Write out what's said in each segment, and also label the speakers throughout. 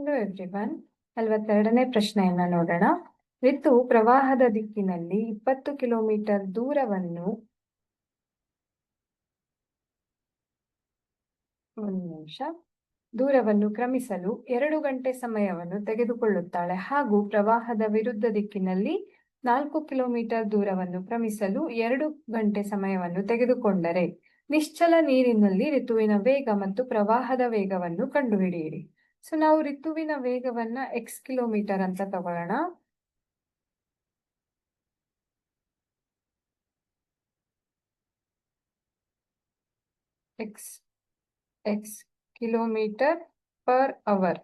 Speaker 1: Hello everyone ನಲವತ್ತೆರಡನೇ ಪ್ರಶ್ನೆಯನ್ನ ನೋಡೋಣ. ಋತು ಪ್ರವಾಹದ ದಿಕ್ಕಿನಲ್ಲಿ ಇಪ್ಪತ್ತು ಕಿಲೋಮೀಟರ್ ದೂರವನ್ನು ಒಂದು ನಿಮಿಷ. ದೂರವನ್ನು ಕ್ರಮಿಸಲು ಎರಡು ಗಂಟೆ ಸಮಯವನ್ನು ತೆಗೆದುಕೊಳ್ಳುತ್ತಾಳೆ. ಹಾಗೂ ಪ್ರವಾಹದ ವಿರುದ್ಧ ದಿಕ್ಕಿನಲ್ಲಿ ನಾಲ್ಕು ಕಿಲೋಮೀಟರ್ ದೂರವನ್ನು ಕ್ರಮಿಸಲು ಎರಡು ಗಂಟೆ ಸಮಯವನ್ನು ತೆಗೆದುಕೊಂಡರೆ, ನಿಶ್ಚಲ ನೀರಿನಲ್ಲಿ ಋತುವಿನ ವೇಗ ಮತ್ತು ಪ್ರವಾಹದ ವೇಗವನ್ನು ಕಂಡುಹಿಡಿಯಿರಿ. ಸೊ ನಾವು ಋತುವಿನ ವೇಗವನ್ನ ಎಕ್ಸ್ ಕಿಲೋಮೀಟರ್ ಅಂತ ತಗೊಳ್ಳೋಣ X X kilometre per hour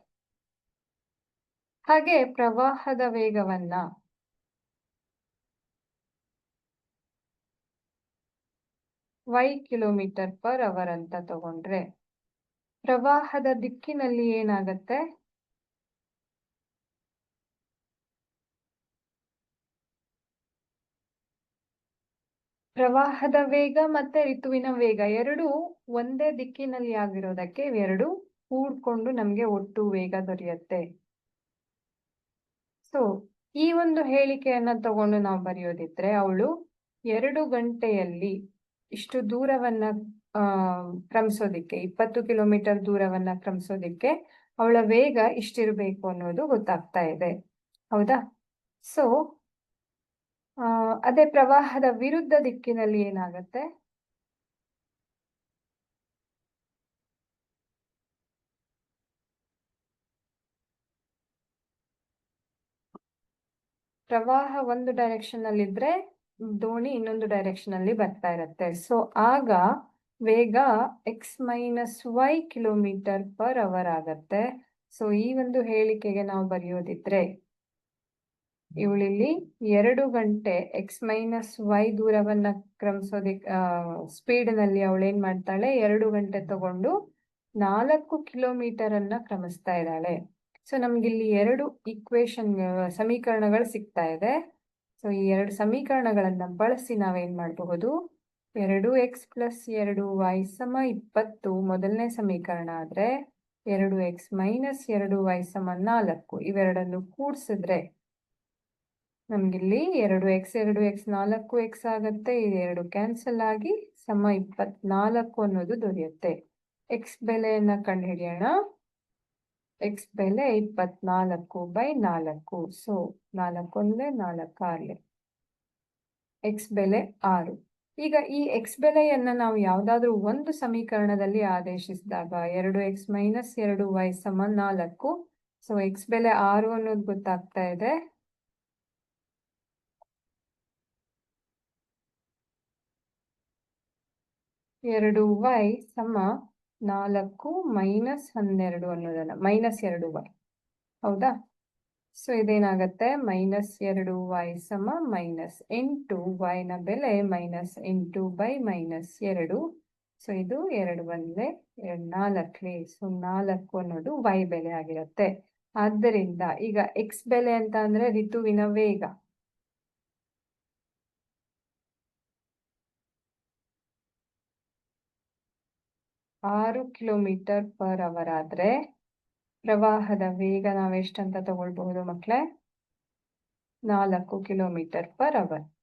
Speaker 1: ಹಾಗೆ ಪ್ರವಾಹದ ವೇಗವನ್ನ. ವೈ ಕಿಲೋಮೀಟರ್ ಪರ್ ಅವರ್ ಅಂತ ತಗೊಂಡ್ರೆ. ಪ್ರವಾಹದ ದಿಕ್ಕಿನಲ್ಲಿ ಏನಾಗತ್ತೆ? ಪ್ರವಾಹದ ವೇಗ ಮತ್ತೆ ಋತುವಿನ ವೇಗ ಎರಡು ಒಂದೇ ದಿಕ್ಕಿನಲ್ಲಿ ಆಗಿರೋದಕ್ಕೆ ಇವೆರಡು ಕೂಡ್ಕೊಂಡು ನಮ್ಗೆ ಒಟ್ಟು ವೇಗ ದೊರೆಯುತ್ತೆ. ಸೊ ಈ ಒಂದು ಹೇಳಿಕೆಯನ್ನ ತಗೊಂಡು ನಾವು ಬರೆಯೋದಿದ್ರೆ, ಅವಳು ಎರಡು ಗಂಟೆಯಲ್ಲಿ ಇಷ್ಟು ದೂರವನ್ನ ಕ್ರಮಿಸೋದಿಕ್ಕೆ, ಇಪ್ಪತ್ತು ಕಿಲೋಮೀಟರ್ ದೂರವನ್ನ ಕ್ರಮಿಸೋದಿಕ್ಕೆ ಅವಳ ವೇಗ ಇಷ್ಟಿರಬೇಕು ಅನ್ನೋದು ಗೊತ್ತಾಗ್ತಾ ಇದೆ. ಹೌದಾ? ಸೊ ಅದೇ ಪ್ರವಾಹದ ವಿರುದ್ಧ ದಿಕ್ಕಿನಲ್ಲಿ ಏನಾಗತ್ತೆ? ಪ್ರವಾಹ ಒಂದು ಡೈರೆಕ್ಷನ್ ಅಲ್ಲಿ ಇದ್ರೆ ದೋಣಿ ಇನ್ನೊಂದು ಡೈರೆಕ್ಷನ್ ಅಲ್ಲಿ ಬರ್ತಾ ಇರತ್ತೆ. ಸೊ ಆಗ ವೇಗ X minus Y kilometre per hour ಆಗತ್ತೆ. ಸೊ ಈ ಒಂದು ಹೇಳಿಕೆಗೆ ನಾವು ಬರೆಯೋದಿದ್ರೆ, ಇವಳಿಲ್ಲಿ ಎರಡು ಗಂಟೆ ಎಕ್ಸ್ ಮೈನಸ್ ವೈ ದೂರವನ್ನ ಕ್ರಮಿಸೋದಿಕ್ ಸ್ಪೀಡ್ನಲ್ಲಿ ಅವಳೇನ್ ಮಾಡ್ತಾಳೆ? ಎರಡು ಗಂಟೆ ತಗೊಂಡು ನಾಲ್ಕು ಕಿಲೋಮೀಟರ್ ಅನ್ನ ಕ್ರಮಿಸ್ತಾ ಇದ್ದಾಳೆ. ಸೊ ನಮ್ಗಿಲ್ಲಿ ಎರಡು ಈಕ್ವೇಶನ್ ಸಮೀಕರಣಗಳು ಸಿಗ್ತಾ ಇದೆ. ಸೊ ಈ ಎರಡು ಸಮೀಕರಣಗಳನ್ನ ಬಳಸಿ ನಾವೇನ್ ಮಾಡಬಹುದು? ಎರಡು ಎಕ್ಸ್ ಪ್ಲಸ್ ಎರಡು ವೈ ಸಮ ಇಪ್ಪತ್ತು ಮೊದಲನೇ ಸಮೀಕರಣ ಆದರೆ ಎರಡು ಎಕ್ಸ್ ಮೈನಸ್ ಎರಡು ವೈ ಸಮ ನಾಲ್ಕು ಇವೆರಡನ್ನು ಕೂಡಿಸಿದ್ರೆ ನಮಗಿಲ್ಲಿ ಎರಡು ಎಕ್ಸ್ ಎರಡು ಎಕ್ಸ್ ನಾಲ್ಕು ಎಕ್ಸ್ ಆಗುತ್ತೆ, ಇದು ಎರಡು ಕ್ಯಾನ್ಸಲ್ ಆಗಿ ಸಮ ಇಪ್ಪತ್ನಾಲ್ಕು ಅನ್ನೋದು ದೊರೆಯುತ್ತೆ. ಎಕ್ಸ್ ಬೆಲೆಯನ್ನು ಕಂಡುಹಿಡಿಯೋಣ. ಎಕ್ಸ್ ಬೆಲೆ ಇಪ್ಪತ್ನಾಲ್ಕು ಬೈ ನಾಲ್ಕು. ಸೊ ನಾಲ್ಕು ಅಂದರೆ ನಾಲ್ಕು ಆರ್ಲೆ ಎಕ್ಸ್ ಬೆಲೆ ಆರು. ಈಗ ಈ ಎಕ್ಸ್ ಬೆಲೆಯನ್ನ ನಾವು ಯಾವ್ದಾದ್ರು ಒಂದು ಸಮೀಕರಣದಲ್ಲಿ ಆದೇಶಿಸಿದಾಗ ಎರಡು ಎಕ್ಸ್ ಮೈನಸ್ ಎರಡು ವೈ ಸಮ ನಾಲ್ಕು. ಸೊ ಎಕ್ಸ್ ಬೆಲೆ ಆರು ಅನ್ನೋದು ಗೊತ್ತಾಗ್ತಾ ಇದೆ. ಎರಡು ವೈ ಸಮ ನಾಲ್ಕು ಮೈನಸ್ ಹನ್ನೆರಡು ಅನ್ನೋದಲ್ಲ ಮೈನಸ್ ಎರಡು ವೈ ಹೌದಾ? ಸೊ ಇದೇನಾಗತ್ತೆ? ಮೈನಸ್ ಎರಡು ವೈ ಸಮ ಮೈನಸ್ ಎಂಟು ವೈನ ಬೆಲೆ ಮೈನಸ್ ಎಂಟು ಬೈ ಮೈನಸ್ ಎರಡು. ಸೊ ಇದು ಎರಡು ಬಂದ್ರೆ ಎರಡು ನಾಲ್ಕೇ. ಸೊ ನಾಲ್ಕು ಅನ್ನೋದು ವೈ ಬೆಲೆ ಆಗಿರುತ್ತೆ. ಆದ್ದರಿಂದ ಈಗ ಎಕ್ಸ್ ಬೆಲೆ ಅಂತ ಅಂದ್ರೆ ಋತುವಿನ ವೇಗ. ಆರು ಕಿಲೋಮೀಟರ್ ಪರ್ ಅವರ್ ಆದ್ರೆ ಪ್ರವಾಹದ ವೇಗ ನಾವೆಷ್ಟಂತ ತಗೊಳ್ಬಹುದು ಮಕ್ಳೇ? ನಾಲ್ಕು ಕಿಲೋಮೀಟರ್ ಪರ್ ಅವರ್.